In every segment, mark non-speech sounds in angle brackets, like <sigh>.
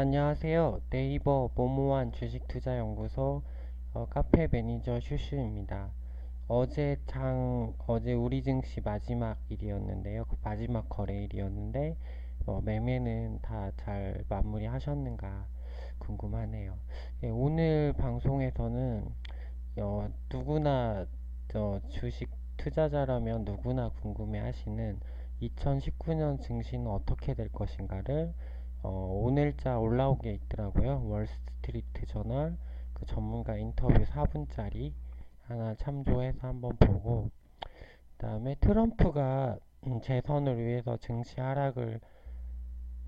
안녕하세요. 네이버 모모한 주식투자연구소 어, 카페 매니저 슈슈입니다. 어제 장, 어제 우리 증시 마지막 일이었는데요. 그 마지막 거래일이었는데, 어, 매매는 다 잘 마무리 하셨는가 궁금하네요. 예, 오늘 방송에서는, 어, 누구나, 저, 주식 투자자라면 누구나 궁금해 하시는 2019년 증시는 어떻게 될 것인가를 어, 오늘자 올라온 게 있더라고요. 월스트리트 저널 그 전문가 인터뷰 4분짜리 하나 참조해서 한번 보고 그 다음에 트럼프가 음, 재선을 위해서 증시 하락을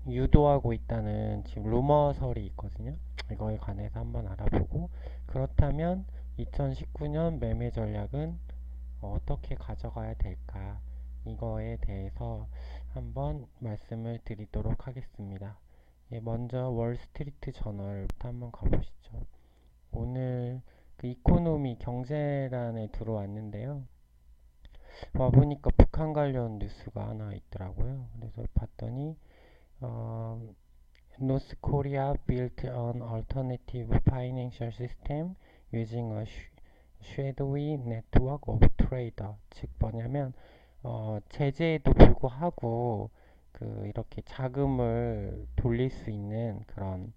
유도하고 있다는 지금 루머설이 있거든요. 이거에 관해서 한번 알아보고 그렇다면 2019년 매매 전략은 어떻게 가져가야 될까 이거에 대해서 한번 말씀을 드리도록 하겠습니다. 예, 먼저 월스트리트 저널부터 한번 가보시죠. 오늘 그 이코노미 경제란에 들어왔는데요. 와보니까 북한 관련 뉴스가 하나 있더라고요. 그래서 봤더니 어, North Korea built an alternative financial system using a shadowy network of trader. 즉 뭐냐면 어, 제재에도 불구하고 그 이렇게 자금을 돌릴 수 있는 그런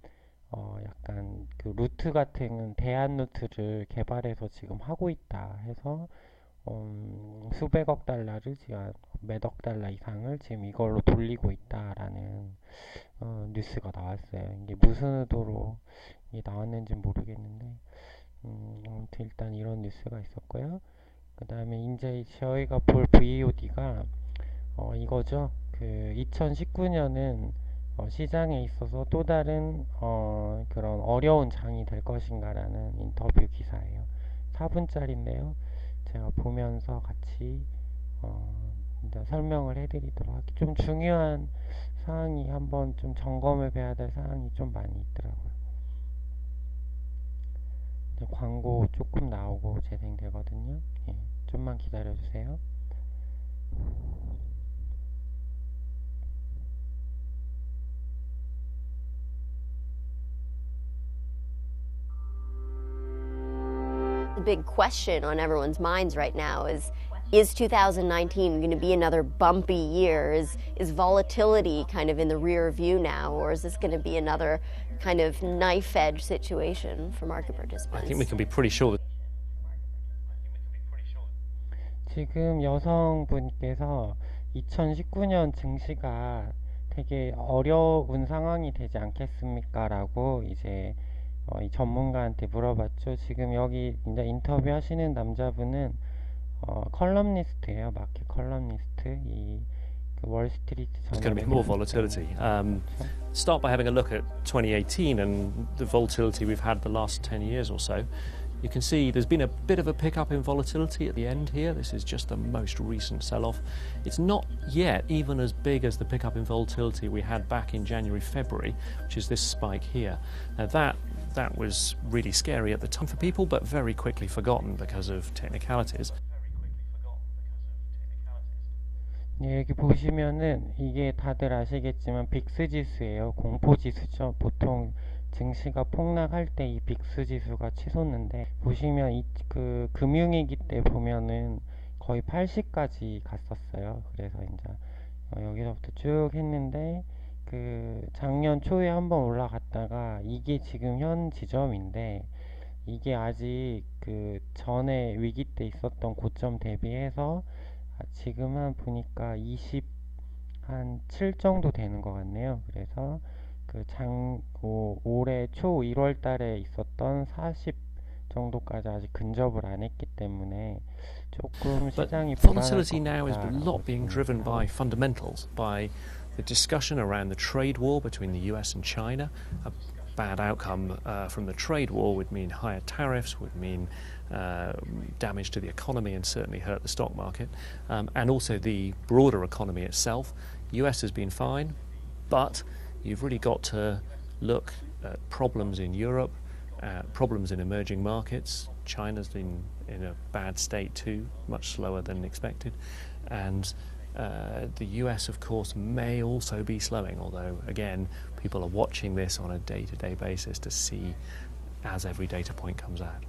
어 약간 그 루트 같은 대안 루트를 개발해서 지금 하고 있다 해서 음 수백억 달러를 지금 몇억 달러 이상을 지금 이걸로 돌리고 있다라는 어 뉴스가 나왔어요. 이게 무슨 의도로 이게 나왔는지 모르겠는데 음 아무튼 일단 이런 뉴스가 있었고요. 그 다음에 이제 저희가 볼 VOD가 어 이거죠. 그 2019년은 어 시장에 있어서 또 다른 어 그런 어려운 장이 될 것인가라는 인터뷰 기사예요. 4분짜리인데요. 제가 보면서 같이 어 설명을 해드리도록 할게요. 좀 중요한 사항이 한번 좀 점검을 해야 될 사항이 좀 많이 있더라고요. 광고 조금 나오고 재생되거든요. 예, 좀만 기다려주세요. big question on everyone's minds right now is is 2019 going to be another bumpy year? Is is volatility kind of in the rear view now, or is this going to be another kind of knife edge situation for market participants? I think we can be pretty sure that 지금 여성분께서 2019년 증시가 되게 어려운 상황이 되지 않겠습니까? 라고 이제 어, 이 전문가한테 물어봤죠. 지금 여기 이제 인터뷰 하시는 남자분은 어, 컬럼니스트예요. 마켓 컬럼니스트. 이 월스트리트 there's going to be more volatility. Um, start by having a look at 2018 and the volatility we've had the last 10 years or so. You can see there's been a bit of a pickup in volatility at the end here. This is just the most recent sell off. It's not yet even as big as the pickup in volatility we had back in January, February, which is this spike here. Now, that, that was really scary at the time for people, but very quickly forgotten because of technicalities. 예, 여기 보시면은 이게 다들 아시겠지만 빅스 지수예요. 공포 지수죠. 보통 증시가 폭락할 때 이 빅스 지수가 치솟는데 보시면 이 그 금융위기 때 보면은 거의 80까지 갔었어요. 그래서 이제 어 여기서부터 쭉 했는데 그 작년 초에 한번 올라갔다가 이게 지금 현 지점인데 이게 아직 그 전에 위기 때 있었던 고점 대비해서 지금 한 보니까 20한7 정도 되는 것 같네요. 그래서 그 장, 오, 올해 초 1월 달에 있었던 40 정도까지 아직 근접을 안 했기 때문에 조금 시장이 volatility now is a lot being driven by fundamentals, by the discussion around the trade war between the US and China. A bad outcome uh, from the trade war would mean higher tariffs, would mean uh, damage to the economy and certainly hurt the stock market, um, and also the broader economy itself. US has been fine, but you've really got to look at problems in Europe, uh, problems in emerging markets. China's been in a bad state too, much slower than expected, and Uh, the US, of course, may also be slowing, although, again, people are watching this on a day to day basis to see as every data point comes out.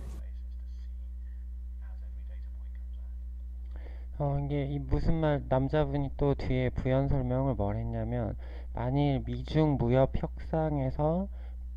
어, 이게 이 무슨 말 남자분이 또 뒤에 부연 설명을 뭘 했냐면 만일 미중 무역 협상에서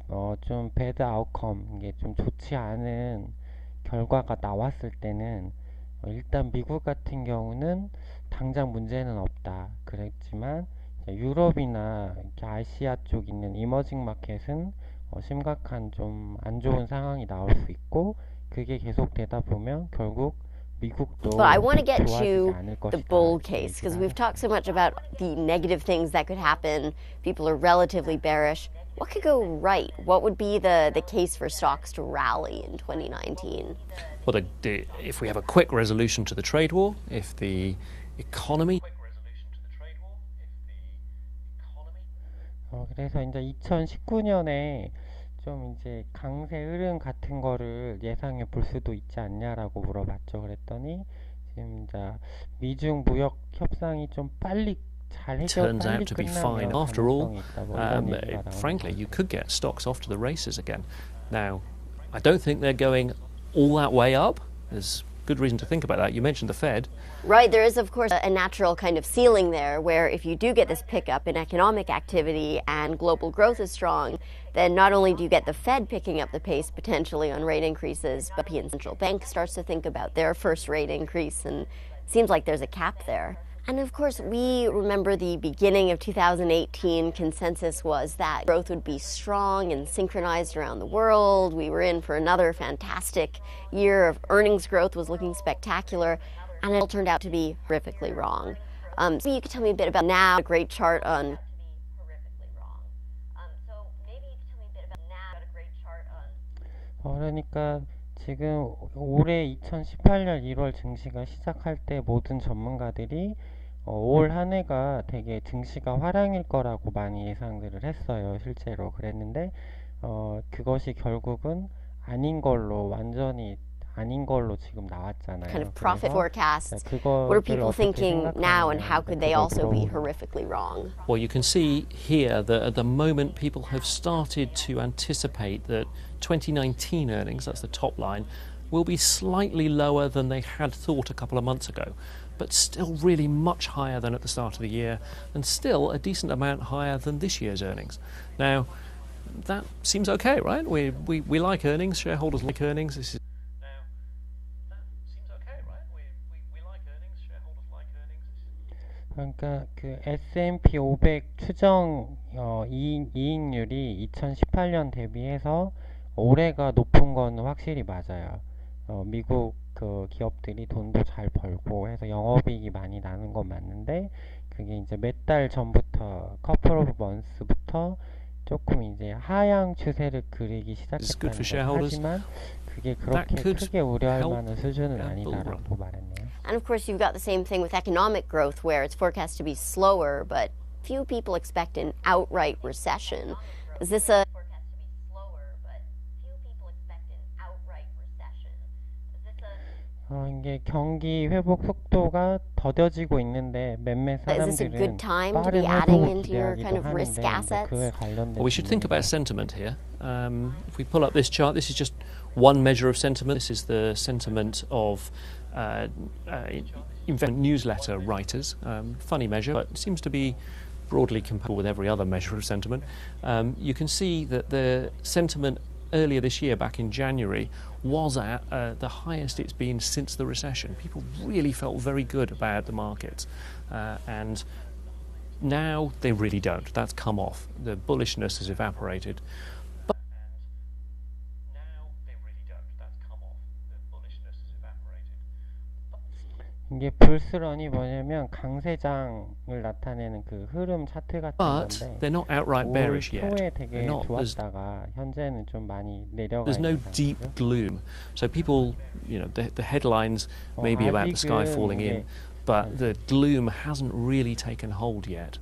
어, 좀 배드 아웃컴 이게 좀 좋지 않은 결과가 나왔을 때는 어, 일단 미국 같은 경우는 당장 문제는 없다. 그랬지만 유럽이나 아시아 쪽 있는 이머징 마켓은 어, 심각한 좀 안 좋은 상황이 나올 수 있고 그게 계속되다 보면 결국 미국도 But I want to get to the 이렇게 case because we've talked so much about the negative things that could happen. People are relatively bearish. What could go right? What would be the, the case for stocks to rally in 2019? Well, the, the, if we have a quick resolution to the trade war, if the economy 어, 그래서 이제 2019년에 좀 이제 강세 흐름 같은 거를 예상해 볼 수도 있지 않냐라고 물어봤죠. 그랬더니 지금 이제 미중 무역 협상이 좀 빨리 turns out to be fine. After all, um, uh, frankly, you could get stocks off to the races again. Now, I don't think they're going all that way up. There's good reason to think about that. You mentioned the Fed. Right, there is, of course, a natural kind of ceiling there where if you do get this pickup in economic activity and global growth is strong, then not only do you get the Fed picking up the pace potentially on rate increases, but the Central Bank starts to think about their first rate increase, and seems like there's a cap there. And of course, we remember the beginning of 2018 consensus was that growth would be strong and synchronized around the world. We were in for another fantastic year of earnings growth was looking spectacular, and it all turned out to be horrifically wrong. Um, so you could tell me a bit about now a great chart on 어, 그러니까 지금 올해 2018년 1월 증시가 시작할 때 모든 전문가들이 어, 올 한 해가 되게 증시가 화랑일 거라고 많이 예상들을 했어요. 실제로 그랬는데 어, 그것이 결국은 아닌 걸로 완전히 아닌 걸로 지금 나왔잖아요. kind of profit forecasts. 네, What are people thinking now, and how could they also be horrifically wrong? Well, you can see here that at the moment people have started to anticipate that 2019 earnings, that's the top line, will be slightly lower than they had thought a couple of months ago, but still really much higher than at the start of the year, and still a decent amount higher than this year's earnings. Now, that seems okay, right? We, we, we like earnings, shareholders like earnings. This is 그러니까 그 S&P 500 추정 어, 이익, 이익률이 2018년 대비해서 올해가 높은 건 확실히 맞아요. 어, 미국 그 기업들이 돈도 잘 벌고 해서 영업이익이 많이 나는 건 맞는데 그게 이제 몇 달 전부터 커플 오브 먼스부터 조금 이제 하향 추세를 그리기 It's good for 시작했다는 shareholders. 거죠. 하지만 그게 That 그렇게 could 크게 우려할 help 만한 수준은. 아니다라고 말했네요. And of course, you've got the same thing with economic growth, where it's forecast to be slower, but few people expect an outright recession. Is this a 어, 이게 경기 회복 속도가 더뎌지고 있는데 몇몇 Is this a 사람들은 good time to 빠른 be adding 회복을 into your 기대하기도 kind of 하는데 risk 이제 assets? 그에 관련된 Well, we should think about 질문이죠. sentiment here. Um, if we pull up this chart, this is just one measure of sentiment. This is the sentiment of uh, uh, investment newsletter writers. Um, funny measure, but it seems to be broadly compatible with every other measure of sentiment. Um, you can see that the sentiment earlier this year, back in January, was at uh, the highest it's been since the recession. People really felt very good about the markets. Uh, and now they really don't. That's come off. The bullishness has evaporated. But now they really don't. That's come off. The bullishness has evaporated. 이게 불스런이 뭐냐면 강세장을 나타내는 그 흐름 차트 같은 But 건데 they're not outright 올 bearish yet. 초에 They're 되게 not. There's, 좋았다가 현재는 좀 많이 내려가 there's no 있는 deep 상황이죠. gloom. So people, you know, the, the headlines 어, may be about the sky 아직은 falling 이게 in, but the gloom hasn't really taken hold yet.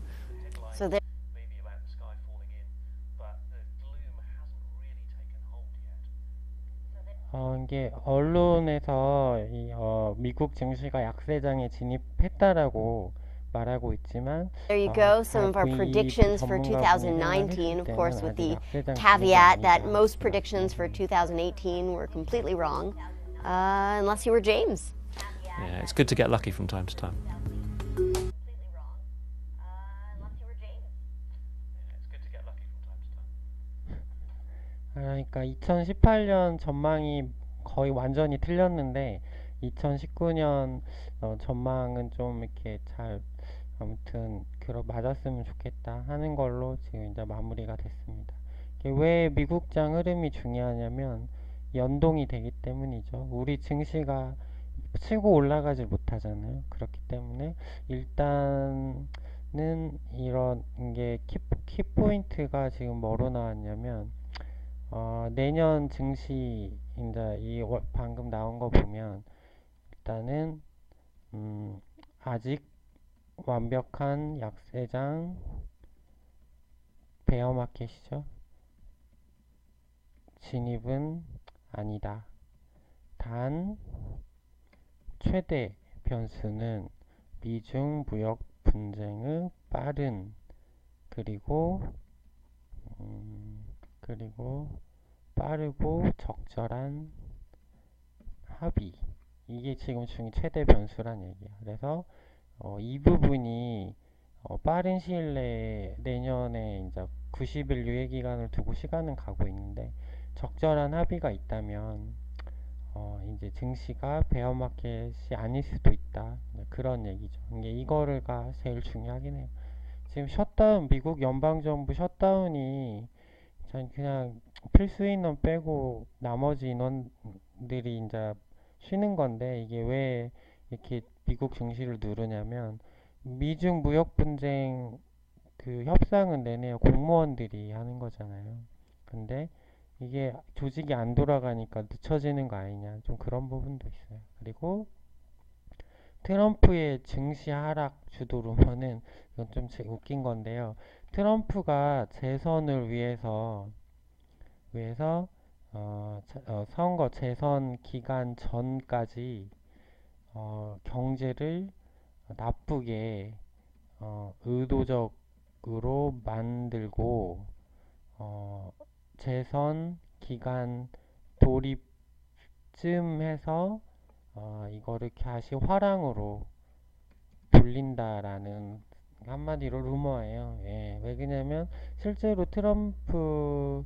게 언론에서 이, 어, 미국 증시가 약세장에 진입했다라고 말하고 있지만 There you 어, go, some of our predictions for 전문가분이 2019, of course, with the caveat that most predictions for 2018 were completely wrong, uh, unless you were James. Yeah, it's good to get lucky from time to time. 그러니까 2018년 전망이 거의 완전히 틀렸는데 2019년 어, 전망은 좀 이렇게 잘 아무튼 그러 맞았으면 좋겠다 하는 걸로 지금 이제 마무리가 됐습니다. 왜 미국장 흐름이 중요하냐면 연동이 되기 때문이죠. 우리 증시가 치고 올라가지 못하잖아요. 그렇기 때문에 일단은 이런 게 키, 키포인트가 지금 뭐로 나왔냐면 어, 내년 증시 이제 이 월- 방금 나온 거 보면 일단은 음, 아직 완벽한 약세장 베어 마켓이죠. 진입은 아니다. 단 최대 변수는 미중 무역 분쟁의 빠른 그리고 음, 그리고 빠르고 적절한 합의 이게 지금 중 최대 변수란 얘기야. 그래서 어, 이 부분이 어, 빠른 시일 내에 내년에 이제 90일 유예 기간을 두고 시간은 가고 있는데 적절한 합의가 있다면 어, 이제 증시가 베어 마켓이 아닐 수도 있다. 네, 그런 얘기죠. 이게 이거를가 제일 중요하긴 해요. 지금 셧다운 미국 연방 정부 셧다운이 전 그냥 필수 인원 빼고 나머지 인원들이 이제 쉬는 건데 이게 왜 이렇게 미국 증시를 누르냐면 미중 무역 분쟁 그 협상은 내내 공무원들이 하는 거잖아요. 근데 이게 조직이 안 돌아가니까 늦춰지는 거 아니냐 좀 그런 부분도 있어요. 그리고 트럼프의 증시 하락 주도 루머는 이건 좀 제- 웃긴 건데요. 트럼프가 재선을 위해서 위해서 어, 자- 어, 선거 재선 기간 전까지 어, 경제를 나쁘게 어, 의도적으로 만들고 어, 재선 기간 돌입쯤 해서 어, 이거를 다시 화랑으로 돌린다라는 한마디로 루머예요. 예, 왜 그러냐면 실제로 트럼프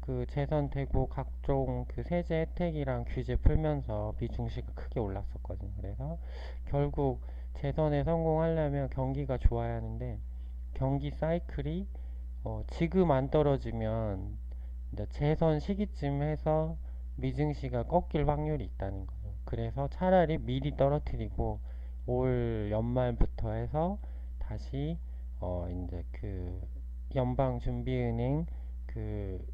그 재선되고 각종 그 세제 혜택이랑 규제 풀면서 미중시가 크게 올랐었거든요. 그래서 결국 재선에 성공하려면 경기가 좋아야 하는데 경기 사이클이 어, 지금 안 떨어지면 이제 재선 시기쯤 해서 미증시가 꺾일 확률이 있다는 거예요. 그래서 차라리 미리 떨어뜨리고 올 연말부터 해서 다시 어 이제 그 연방준비은행 그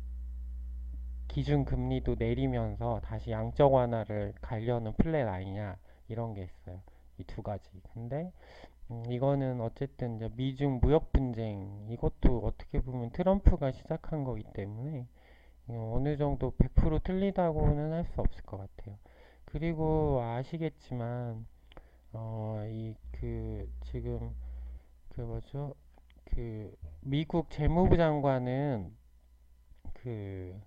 기준 금리도 내리면서 다시 양적 완화를 가려는 플랜 아니냐 이런 게 있어요. 이 두 가지. 근데 음, 이거는 어쨌든 이제 미중 무역 분쟁 이것도 어떻게 보면 트럼프가 시작한 거기 때문에 어, 어느 정도 100% 틀리다고는 할 수 없을 것 같아요. 그리고 아시겠지만 어, 이 그 지금 그 뭐죠? 그 미국 재무부 장관은 그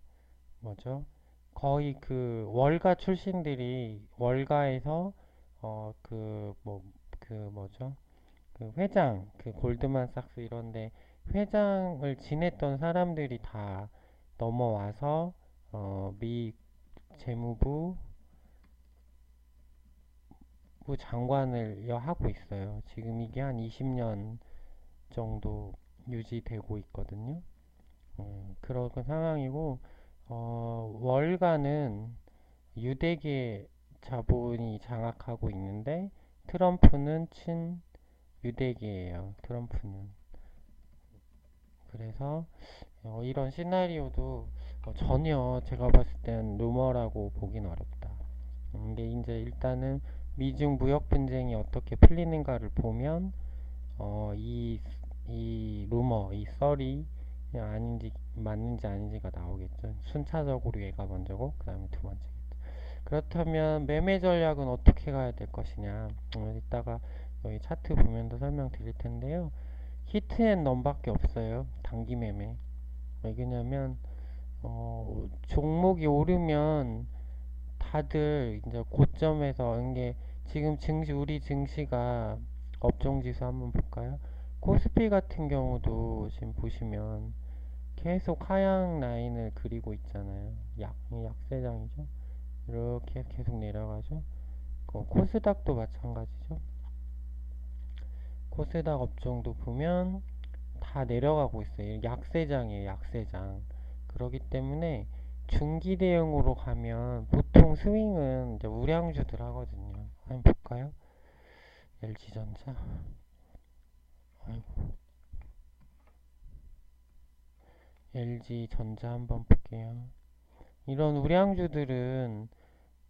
뭐죠? 거의 그 월가 출신들이 월가에서 어 그 뭐 그 뭐죠? 그 회장 그 골드만삭스 이런데 회장을 지냈던 사람들이 다 넘어와서 어 미 재무부 부 장관을 여- 하고 있어요. 지금 이게 한 20년 정도 유지되고 있거든요. 음, 그런 상황이고 어, 월가는 유대계 자본이 장악하고 있는데 트럼프는 친 유대계예요. 트럼프는. 그래서 어, 이런 시나리오도 어, 전혀 제가 봤을 땐 루머라고 보긴 어렵다. 음, 이게 이제 일단은 미중 무역 분쟁이 어떻게 풀리는가를 보면 어, 이, 이 루머, 이 썰이 아닌지 맞는지 아닌지가 나오겠죠. 순차적으로 얘가 먼저고 그 다음에 두 번째겠죠. 그렇다면 매매 전략은 어떻게 가야 될 것이냐. 어, 이따가 여기 차트 보면 더 설명드릴 텐데요. 히트앤런밖에 없어요. 단기 매매. 왜냐면 어, 종목이 오르면 다들 이제 고점에서 이게 지금 증시 우리 증시가 업종 지수 한번 볼까요? 코스피 같은 경우도 지금 보시면 계속 하향 라인을 그리고 있잖아요. 약 약세장이죠. 이렇게 계속 내려가죠. 그 코스닥도 마찬가지죠. 코스닥 업종도 보면 다 내려가고 있어요. 약세장이에요. 약세장. 그렇기 때문에 중기 대응으로 가면 보통 스윙은 이제 우량주들 하거든요. 한번 볼까요? LG전자. 아이고. LG전자 한번 볼게요. 이런 우량주들은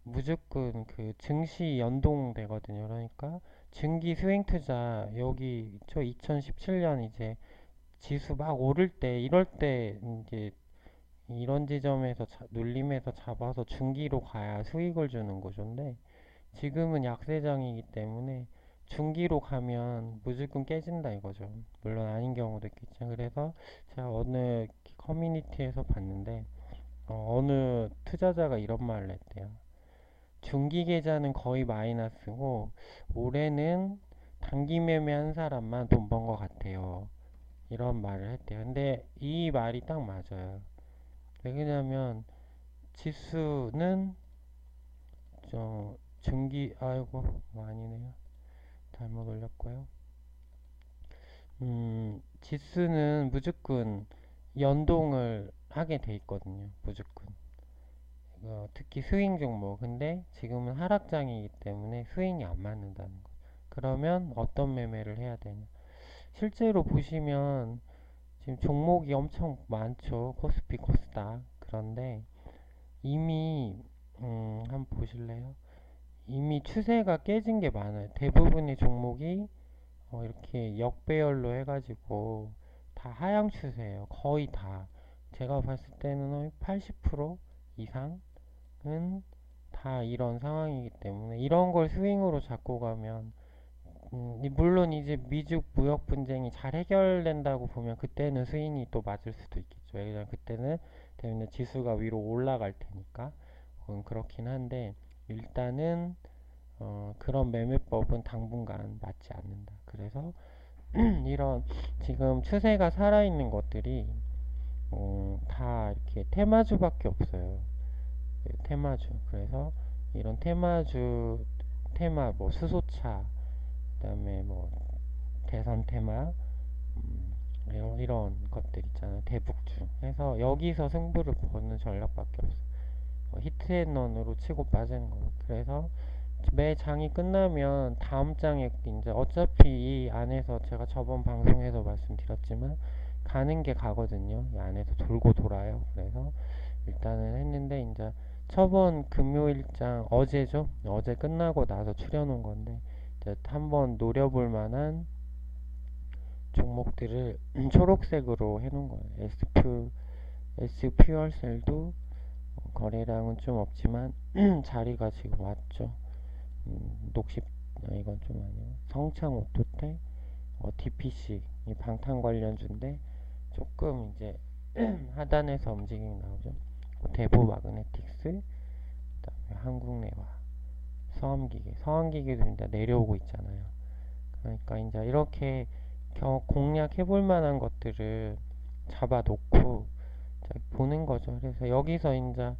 무조건 그 증시 연동되거든요. 그러니까 증기 스윙 투자 여기 저 2017년 이제 지수 막 오를 때 이럴 때 이제 이런 지점에서 자, 눌림에서 잡아서 중기로 가야 수익을 주는 구조인데 지금은 약세장이기 때문에 중기로 가면 무조건 깨진다 이거죠. 물론 아닌 경우도 있겠죠. 그래서 제가 어느 커뮤니티에서 봤는데 어, 느 투자자가 이런 말을 했대요. 중기 계좌는 거의 마이너스고 올해는 단기 매매한 사람만 돈 번 것 같아요. 이런 말을 했대요. 근데 이 말이 딱 맞아요. 왜냐면 지수는 저 중기 아이고 뭐 아니네요. 잘못 올렸고요. 음, 지수는 무조건 연동을 하게 돼 있거든요. 무조건. 어, 특히 스윙 종목. 근데 지금은 하락장이기 때문에 스윙이 안 맞는다는 거. 그러면 어떤 매매를 해야 되냐? 실제로 보시면 지금 종목이 엄청 많죠. 코스피, 코스닥. 그런데 이미 음, 한번 보실래요? 이미 추세가 깨진 게 많아요. 대부분의 종목이 어, 이렇게 역배열로 해가지고 다 하향 추세예요. 거의 다. 제가 봤을 때는 80% 이상은 다 이런 상황이기 때문에 이런 걸 스윙으로 잡고 가면 음, 물론 이제 미중 무역 분쟁이 잘 해결된다고 보면 그때는 스윙이 또 맞을 수도 있겠죠. 왜냐면 그때는 때문에 지수가 위로 올라갈 테니까 음, 그렇긴 한데 일단은 어, 그런 매매법은 당분간 맞지 않는다. 그래서 <clears throat> 이런 지금 추세가 살아있는 것들이 어, 다 이렇게 테마주밖에 없어요. 네, 테마주. 그래서 이런 테마주, 테마 뭐 수소차, 그다음에 뭐 대선 테마, 음, 이런, 것들 있잖아요. 대북주. 해서 여기서 승부를 보는 전략밖에 없어요. 뭐 히트앤런으로 치고 빠지는 거. 그래서 매 장이 끝나면 다음 장에 이제 어차피 이 안에서 제가 저번 방송에서 말씀드렸지만 가는 게 가거든요. 이 안에서 돌고 돌아요. 그래서 일단은 했는데 이제 저번 금요일장 어제죠. 어제 끝나고 나서 추려놓은 건데 한번 노려볼 만한 종목들을 <clears throat> 초록색으로 해놓은 거예요. SP SP월셀도 거래량은 좀 없지만 <clears throat> 자리가 지금 왔죠. 음, 녹십 아, 이건 좀 아니에요. 성창 오토텍 어, DPC 이 방탄 관련주인데 조금 이제 <clears throat> 하단에서 움직임이 나오죠. 대보 마그네틱스 그다음에 한국내와 서암기계 서암기계도 이제 내려오고 있잖아요. 그러니까 이제 이렇게 공략해 볼 만한 것들을 잡아 놓고 보는 거죠. 그래서 여기서 이제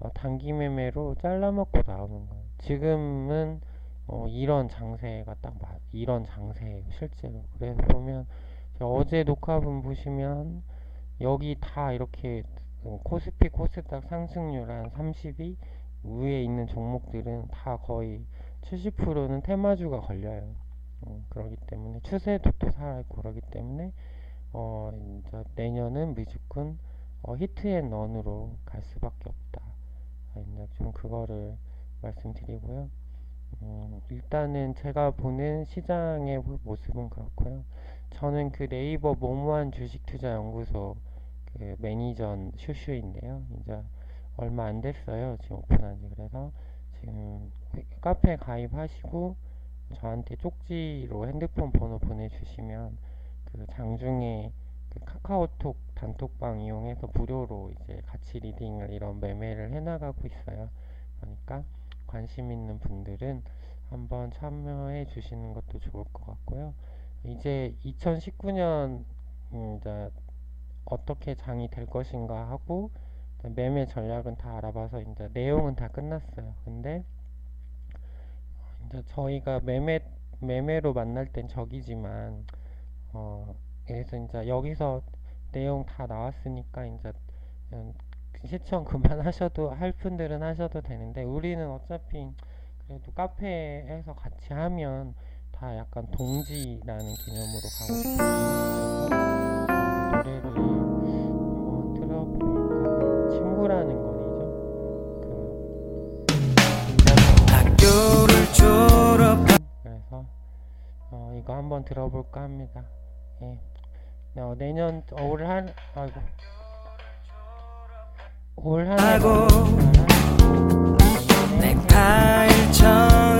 어, 단기 매매로 잘라먹고 나오는 거예요. 지금은 어, 이런 장세가 딱 맞, 이런 장세예요, 실제로. 그래서 보면 어제 녹화분 보시면 여기 다 이렇게 어, 코스피 코스닥 상승률 한 32 위에 있는 종목들은 다 거의 70%는 테마주가 걸려요. 어, 그러기 때문에 추세도 또 살아있고 그러기 때문에 어, 이제 내년은 무조건 어, 히트앤런으로 갈 수밖에 없다. 아, 이제 좀 그거를 말씀드리고요. 음, 일단은 제가 보는 시장의 모습은 그렇고요. 저는 그 네이버 모모한 주식투자연구소 그 매니저 슈슈인데요. 이제 얼마 안 됐어요. 지금 오픈한 지. 그래서 지금 카페 가입하시고 저한테 쪽지로 핸드폰 번호 보내주시면 그 장중에 그 카카오톡 단톡방 이용해서 무료로 이제 같이 리딩을 이런 매매를 해나가고 있어요. 그러니까 관심 있는 분들은 한번 참여해 주시는 것도 좋을 것 같고요. 이제 2019년 음, 이제 어떻게 장이 될 것인가 하고 매매 전략은 다 알아봐서 이제 내용은 다 끝났어요. 근데 이제 저희가 매매 매매로 만날 땐 적이지만 어 그래서 이제 여기서 내용 다 나왔으니까 이제 음, 시청 그만하셔도 할 분들은 하셔도 되는데 우리는 어차피 그래도 카페에서 같이 하면 다 약간 동지라는 개념으로 가고 싶어요. 이거 한번 들어볼까 합니다. 예. 어, 내년 어, 올한 아이고 올 한해 하고 넥타이처럼